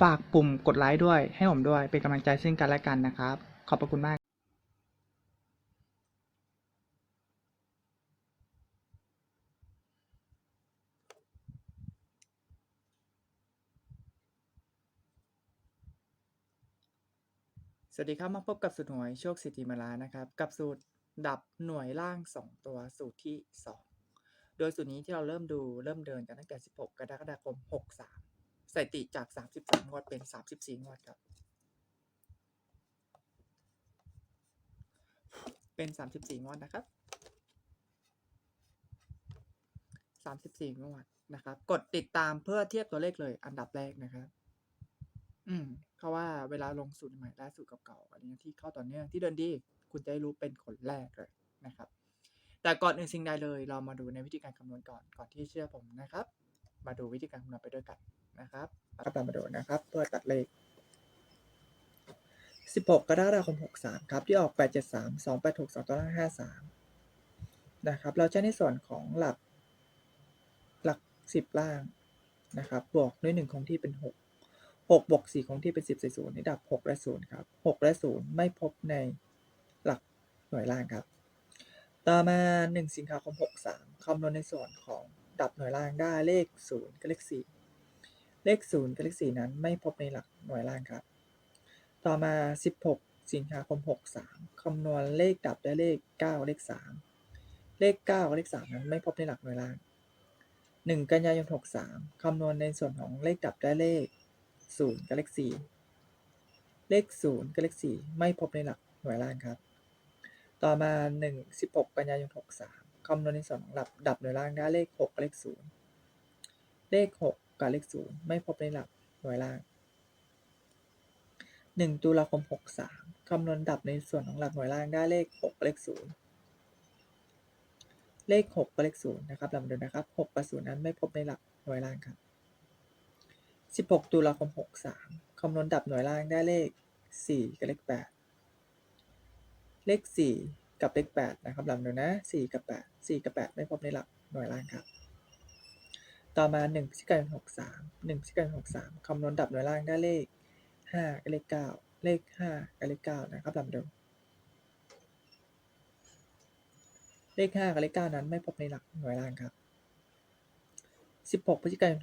ฝากปุ่มกดไลค์ด้วย ให้ผมด้วย เป็นกำลังใจซึ่งกันและกันนะครับ ขอบพระคุณมากสวัสดีครับ มาพบกับสูตรหวยโชคสิทธิมาลานะครับ กับสูตรดับหน่วยล่าง 2 ตัวสูตรที่ 2 โดยสูตรนี้ที่เราเริ่มดูเริ่มเดินกันตั้งแต่ 16 กรกฎาคม 63 สถิติจาก 33 งวดเป็น 34 งวดครับ เป็น 34 งวดนะครับ 34 งวดนะครับ กดติดตามเพื่อเทียบตัวเลขเลย อันดับแรกนะครับ อืม เพราะว่าเวลาลงสูตรใหม่และสูตรเก่าๆ อันนี้ที่เข้าต่อเนื่องที่เดินดี คุณจะได้รู้เป็นคนแรกเลยนะครับ แต่ก่อนอื่นสิ่งใดเลย เรามาดูในวิธีการคำนวณก่อน ก่อนที่เชื่อผมนะครับ มาดูวิธีการคำนวณไปด้วยกัน นะครับก็ตามมาดูนะครับเพื่อตัดเลข 16 กรกฎาคม 63 ครับที่ออก 873 286 2ตัวล่าง53 นะครับ เราใช้ในส่วนของหลักหลัก 10 ล่างนะครับบวกด้วย 1 คงที่เป็น 6 6บวก4คงที่เป็น 10ใส่0นี่ดับ 6 และ 0 ครับ 6 และ 0 ไม่พบในหลักหน่วยล่างครับ ต่อมา 1 สิงหาคม 63 คำนวณในส่วนของดับหน่วยล่างได้เลข 0 กับเลข 4 เลข 0 กับเลข 4 นั้นไม่พบในหลักหน่วยล่างครับ ต่อมา 16 สิงหาคม 63 คำนวณเลขดับได้เลข 9 เลข 3 เลข 9กับเลข 3 นั้นไม่พบในหลักหน่วยล่าง 1 กันยายน 63 คำนวณในส่วนของเลขดับได้เลข 0 กับเลข 4 เลข 0 กับเลข 4 ไม่พบในหลักหน่วยล่างครับ ต่อมา 1 16 กันยายน 63 คำนวณในส่วนของหลักดับหน่วยล่างได้เลข 6 กับเลข 0 เลข 6 กับเลข0ไม่พบในหลักหน่วยล่าง 1 ตุลาคม 63คำนวณดับในส่วนของหลักหน่วยล่างได้เลข6กับเลข 0 เลข 6 กับเลข 0 นะครับลำดูนะครับ 6 กับ 0 นั้นไม่พบในหลักหน่วยล่างครับ 16 ตุลาคม 63คำนวณดับหน่วยล่างได้เลข 4 กับเลข 8 เลข 4 กับเลข 8 นะครับลำดูนะ 4 กับ 8 4 กับ 8 ไม่พบในหลักหน่วยล่างครับ ต่อมา1พฤศจิกายน63 1พฤศจิกายน63คำนวณดับหน่วยล่างได้เลข5กับเลข9เลข5กับเลข9นะครับลำดูเลข5กับเลข9นั้นไม่พบในหลักหน่วยล่างครับ16พฤศจิกายน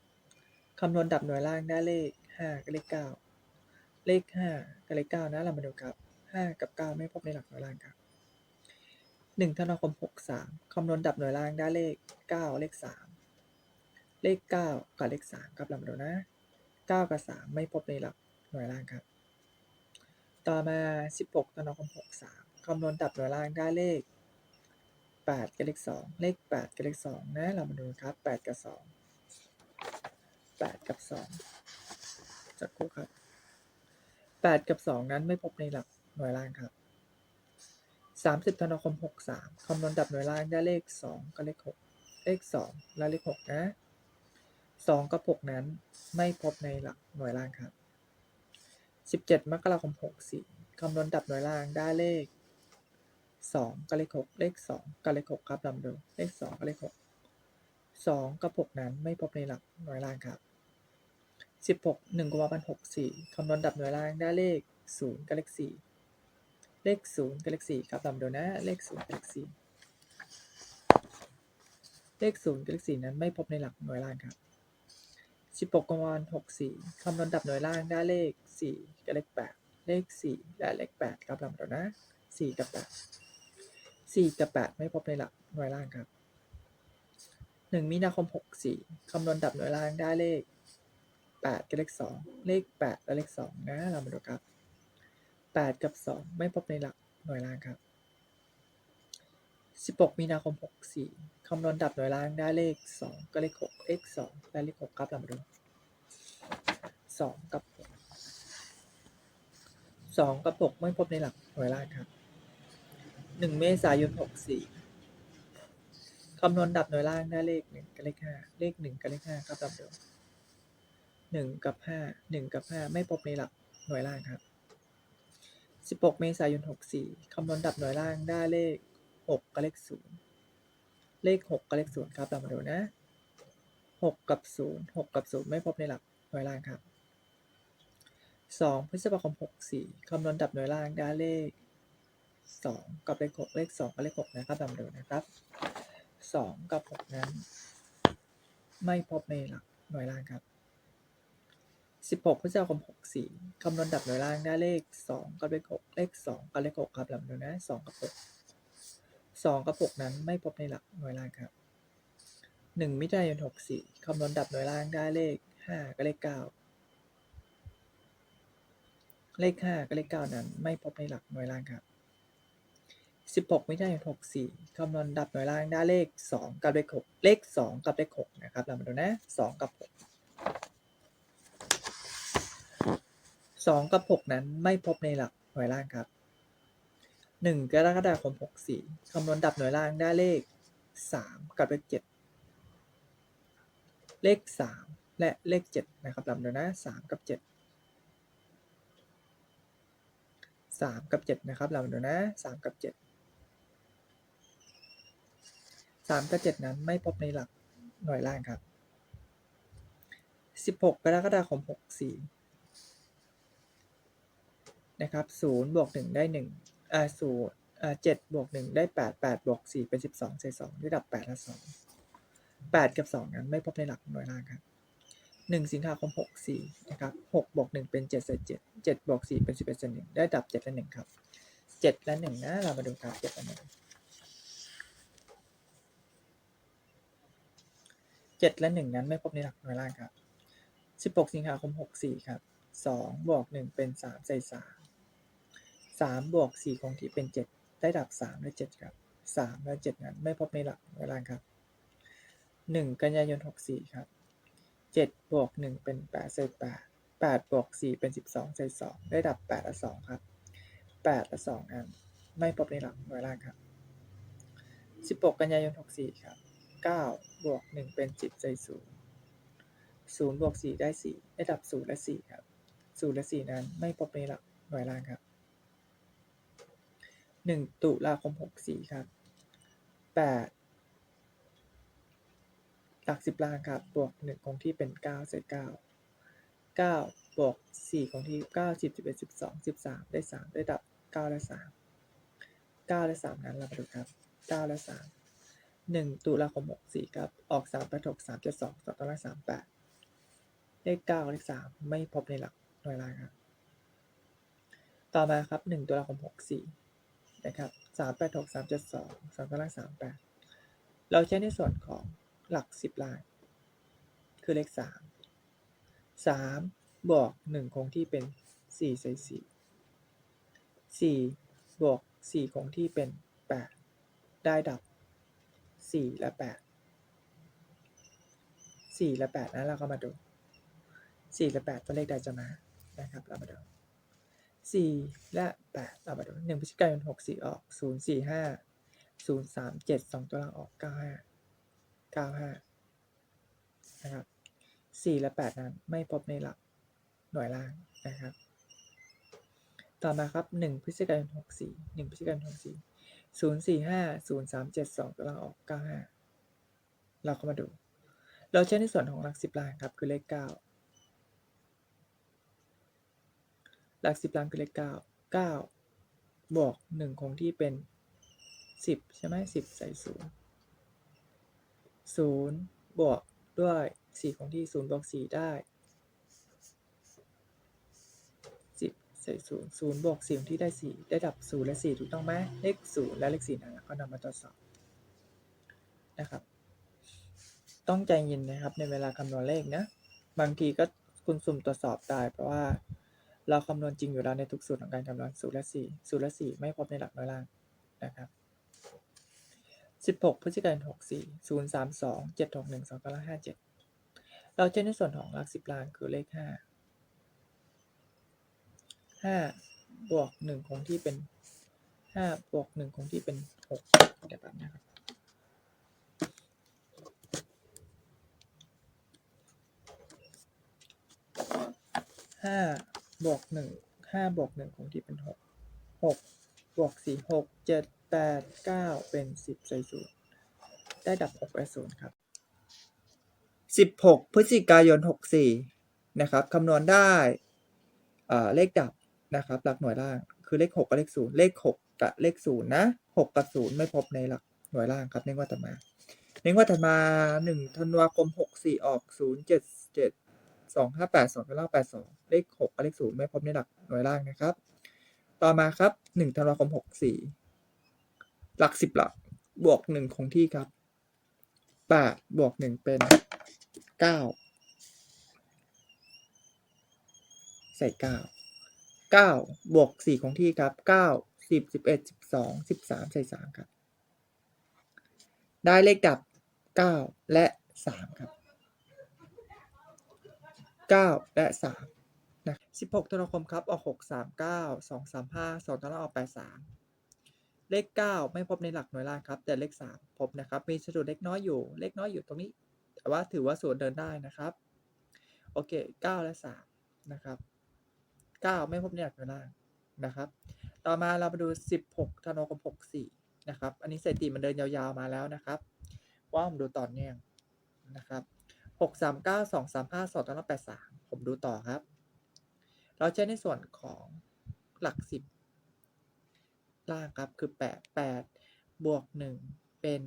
63คำนวณดับหน่วยล่างได้เลข5กับเลข9เลข5กับเลข9นะเรามาดูครับ5 กับ 9 ไม่พบในหลักหน่วยล่างครับ1ธันวาคม63คำนวณดับหน่วยล่างได้เลข 9 เลข 3 เลข 9 กับเลข 3 ครับเรามาดูนะ 9 กับ 3 ไม่พบในหลักหน่วยล่างครับ ต่อมา 16ธันวาคม63คำนวณดับหน่วยล่างได้เลข 8 กับเลข 2 เลข 8 กับเลข 2 นะเรามาดูครับ 8 กับ 2 8 กับ 2จักครู่ครับ 8 กับ 2 นั้นไม่พบในหลักหน่วยล่างครับ 30ธันวาคม 63คำนวณดับหน่วยล่างได้เลข 2 กับเลข 6 เลข 2 และเลข 6 นะ 2กับ6นั้นไม่พบในหลักหน่วยล่างครับ17มกราคม64คำนวณดับหน่วยล่างได้เลข2กับเลข6เลข2กับเลข6ครับลำดูเลข2กับเลข6 2กับ6นั้นไม่พบในหลักหน่วยล่างครับ16 1กุมภาพันธ์64คำนวณดับหน่วยล่างได้เลข0กับเลข4เลข0กับเลข4ครับลำดูนะเลข0กับเลข4เลข0กับเลข4นั้นไม่พบในหลักหน่วยล่างครับ 16กุมภาพันธ์64คำนวณดับหน่วยล่างได้เลข4กับเลข8เลข4และเลข8ครับลำดูนะ4กับ8สี่กับแปดไม่พบในหลักหน่วยล่างครับหนึ่งมีนาคมหกสี่คำนวณดับหน่วยล่างได้เลขแปดกับเลขสองเลขแปดและเลขสองนะเรามาดูครับแปดกับสองไม่พบในหลักหน่วยล่างครับ สิบหกมีนาคมหกสี่คำนวณดับหน่วยล่างได้เลขสองกับเลขหกเลขสองและเลขหกครับเรามาดูสองกับสองกับหกไม่พบในหลักหน่วยล่างครับหนึ่งเมษายนหกสี่คำนวณดับหน่วยล่างได้เลขหนึ่งกับเลขห้าเลขหนึ่งกับเลขห้าครับลำดิมหนึ่งกับห้าหนึ่งกับห้าไม่พบในหลักหน่วยล่างครับสิบหกเมษายนหกสี่คำนวณดับหน่วยล่างได้เลข หกกับเลขศูนย์เลขหกกับเลขศูนย์ครับ เรามาดูนะหกกับศูนย์หกกับศูนย์ไม่พบในหลักหน่วยล่างครับสองพฤษภาคมหกสี่คำนวณดับหน่วยล่างได้เลขสองกับเลขหกเลขสองกับเลขหกนะครับลองดูนะครับสองกับหกนั้น ไม่พบในหลักหน่วยล่างครับสิบหกพฤษภาคมหกสี่คำนวณดับหน่วยล่างได้เลขสองกับเลขหกเลขสองกับเลขหกครับลองดูนะสองกับหก สองกับหกนั้นไม่พบในหลักหน่วยล่างครับหนึ่งมิถุนายนหกสี่คำนวณดับหน่วยล่างได้เลขห้ากับเลขเก้าเลขห้ากับเลขเก้านั้น ไม่พบในหลักหน่วยล่างครับสิบหกไม่ได้หกสี่คำนวณดับหน่วยล่างได้เลขสองกับเลขหกเลขสองกับเลขหกนะครับ เรามาดูนะสองกับหกสองกับหกนั้นไม่พบในหลักหน่วยล่างครับ หนึ่งกรกฎาคมหกสี่คำนวณดับหน่วยล่างได้เลขสามกับเลขเจ็ดเลขสามและเลขเจ็ดนะครับเรามาดูนะสามกับเจ็ดสามกับเจ็ดนะครับเรามาดูนะสามกับเจ็ดสามกับเจ็ดนั้นไม่พบในหลักหน่วยล่างครับสิบหกกรกฎาคมหกสี่นะครับศูนย์บวกหนึ่งได้หนึ่ง อ่าศูนย์อ่าเจ็ดบวกหนึ่งได้แปดแปดบวกสี่เป็นสิบสองใส่สองระดับแปดและสองแปดกับสองนั้นไม่พบในหลักหน่วยล่างครับหนึ่งสิงหาคมหกสี่นะครับหกบวกหนึ่งเป็นเจ็ดใส่เจ็ดเจ็ดบวกสี่เป็นสิบเอ็ดใส่หนึ่งได้ดับเจ็ดและหนึ่งครับเจ็ดและหนึ่งนะเรามาดูครับเจ็ดและหนึ่งเจ็ดและหนึ่งนั้นไม่พบในหลักหน่วยล่างครับสิบหกสิงหาคมหกสี่ครับสองบวกหนึ่งเป็นสามใส่สาม สามบวกสี่คงที่เป็นเจ็ดได้ดับสามและเจ็ดครับสามและเจ็ดนั้นไม่พบในหลักหน่วยล่างครับหนึ่งกันยายนหกสี่ครับเจ็ดบวกหนึ่งเป็นแปดใส่แปดแปดบวกสี่เป็นสิบสองใส่สองได้ดับแปดและสองครับแปดและสองนั้นไม่พบในหลักหน่วยล่างครับสิบหกกันยายนหกสี่ครับเก้าบวกหนึ่งเป็นสิบใส่ศูนย์ศูนย์บวกสี่ได้สี่ได้ดับศูนย์และสี่ครับศูนย์และสี่นั้นไม่พบในหลักหน่วยล่างครับ หนึ่งตุลาคมหกสี่ครับแปดหลักสิบล่างครับบวกหนึ่งคงที่เป็นเก้าใส่เก้าเก้าบวกสี่คงที่เก้าสิบสิบเอ็ดสิบสองสิบสามได้สามได้ดับเก้าและสามเก้าและสามนั้นเรามาดูครับเก้าและสามหนึ่งตุลาคมหกสี่ครับ ออกสามแปดหกสามเจ็ดสองสองตารางสามแปดเลขเก้าเลขสามไม่พบในหลักหน่วยล่างครับ ต่อมาครับหนึ่งตุลาคมหกสี่ นะครับสามแปดหกสามเจ็ดสองสองตารางสามแปดเราใช้ในส่วนของหลักสิบล่างคือเลขสามสามบวกหนึ่งคงที่เป็นสี่ใส่สี่สี่บวกสี่คงที่เป็นแปดได้ดับสี่และแปดสี่และแปดนะเราก็มาดูสี่และแปดตัวเลขใดจะมานะครับเรามาดู สี่และแปดเรามาดูหนึ่งพฤศจิกายนหกสี่ออกศูนย์สี่ห้าศูนย์สามเจ็ดสองตัวล่างออกเก้าห้าเก้าห้านะครับสี่และแปดนั้นไม่พบในหลักหน่วยล่างนะครับ ต่อมาครับหนึ่งพฤศจิกายนหกสี่หนึ่งพฤศจิกายนหกสี่ศูนย์สี่ห้าศูนย์สามเจ็ดสองตัวล่างออกเก้าห้าเราก็มาดู เราใช้ในส่วนของหลักสิบล่างครับคือเลขเก้า หลักสิบล่างคือเลขเก้าเก้าบวกหนึ่งคงที่เป็นสิบใช่ไหมสิบใส่ศูนย์ศูนย์บวกด้วยสี่คงที่ศูนย์บวกสี่ได้สิบใส่ศูนย์ศูนย์บวกสี่ที่ได้สี่ได้ดับศูนย์และสี่ถูกต้องไหมเลขศูนย์และเลขสี่นั่นแหละก็นำมาตรวจสอบนะครับต้องใจเย็นนะครับในเวลาคำนวณเลขนะบางทีก็คุณสุ่มตรวจสอบได้เพราะว่า เราคำนวณจริงอยู่แล้วในทุกสูตรของการคำนวณศูนย์และสี่ศูนย์และสี่ไม่พบในหลักน้อยล่างนะครับสิบหกพฤศจิกายนหกสี่ศูนย์สามสองเจ็ดหกหนึ่งสองเก้าห้าเจ็ดเราใช้ในส่วนของหลักสิบล่างคือเลขห้าห้าบวกหนึ่งคงที่เป็นห้าบวกหนึ่งคงที่เป็นหกเดี๋ยวแป๊บนะครับห้า บวกหนึ่งห้าบวกหนึ่งคงที่เป็นหกหกบวกสี่หกเจ็ดแปดเก้าเป็นสิบใส่ศูนย์ได้ดับหกและศูนย์ครับสิบหกพฤศจิกายนหกสี่นะครับคำนวณได้อ่าเลขดับนะครับ หลักหน่วยล่างคือเลขหกกับเลขศูนย์เลขหกกับเลขศูนย์นะหกกับศูนย์ไม่พบในหลักหน่วยล่างครับในงวดต่อมาในงวดถัดมาหนึ่งธันวาคมหกสี่ออกศูนย์เจ็ดเจ็ด สองห้าแปดสองเก้าแปดสองเลขหกกับเลขศูนย์ไม่พบในหลักหน่วยล่างนะครับ ต่อมาครับหนึ่งธันวาคมหกสี่หลักสิบหลักบวกหนึ่งคงที่ครับแปดบวกหนึ่งเป็นเก้าใส่เก้าเก้าบวกสี่คงที่ครับเก้าสิบสิบเอ็ดสิบสองสิบสามใส่สามครับ ได้เลขดับ9และ3ครับ 9 และ3นะ16ธันวาคมครับ ออก 6 3 9 2 3 5 2ธันวาคมออก 8 3 เลข 9 ไม่พบในหลักหน่วยล่างครับ แต่เลข 3 พบนะครับ มีสดุดเล็กน้อยอยู่ เลขน้อยอยู่ตรงนี้ แต่ว่าถือว่าส่วนเดินได้นะครับ โอเค 9 และ3นะครับ 9 ไม่พบในหลักหน่วยล่างนะครับ ต่อมาเรามาดู 16ธันวาคม64นะครับ อันนี้สถิติมันเดินยาวๆมาแล้วนะครับ ว่าผมดูต่อเนื่องนะครับ หกสามเก้าสองสามห้าสองต้นแปดสามผมดูต่อครับ เราใช้ในส่วนของหลักสิบล่างครับ คือแปดแปดบวกหนึ่งเป็น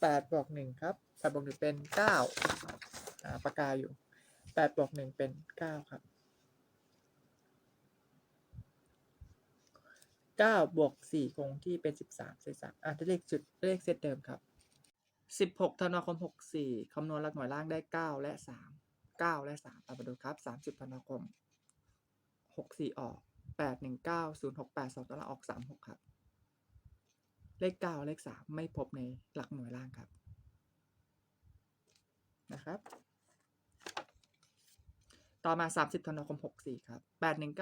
แปดบวกหนึ่งครับแปดบวกหนึ่งเป็นเก้าปากกาอยู่แปดบวกหนึ่งเป็นเก้าครับเก้าบวกสี่คงที่เป็นสิบสามเศษสามอะเลขจุดเลขเซตเดิมครับ สิบหกธันวาคมหกสี่คำนวณหลักหน่วยล่างได้เก้าและสามเก้าและสามตามมาดูครับสามสิบธันวาคมหกสี่ออกแปดหนึ่งเก้าศูนย์หกแปดสองตัวละออกสามหกครับ เลขเก้าเลขสามไม่พบในหลักหน่วยล่างครับนะครับ ต่อมา 30ธันวาคม 64 ครับ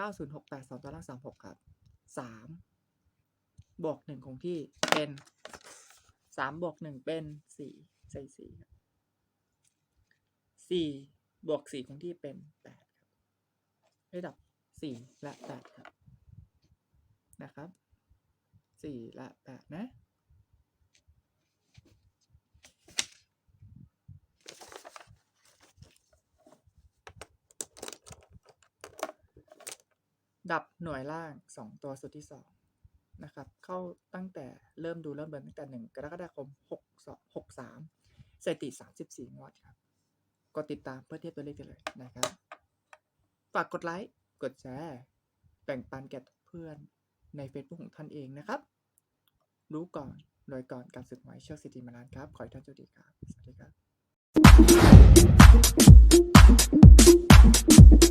819068 2ตัวล่าง36 ครับ 3 บวก 1 คงที่เป็น 3บวก1เป็น4ใส่4ครับ4บวก4คงที่เป็น8ครับระดับ4และ8ครับ นะครับ4และ8นะดับหน่วยล่าง 2 ตัวสุดที่ 2 นะครับ เข้าตั้งแต่เริ่มดูเริ่มเดิร์นตั้งแต่ 1 กรกฎาคม 6 63สถิติ 34 งวดครับ กดติดตามเพื่อเทียบตัวเลขกันเลยนะครับ ฝากกดไลค์กดแชร์แบ่งปันแก่เพื่อนใน Facebook ของท่านเองนะครับ รู้ก่อนรวยก่อนการศึกหวเชือกสิทธิมานานครับ ขอให้ท่านโชคดีครับ สวัสดีครับ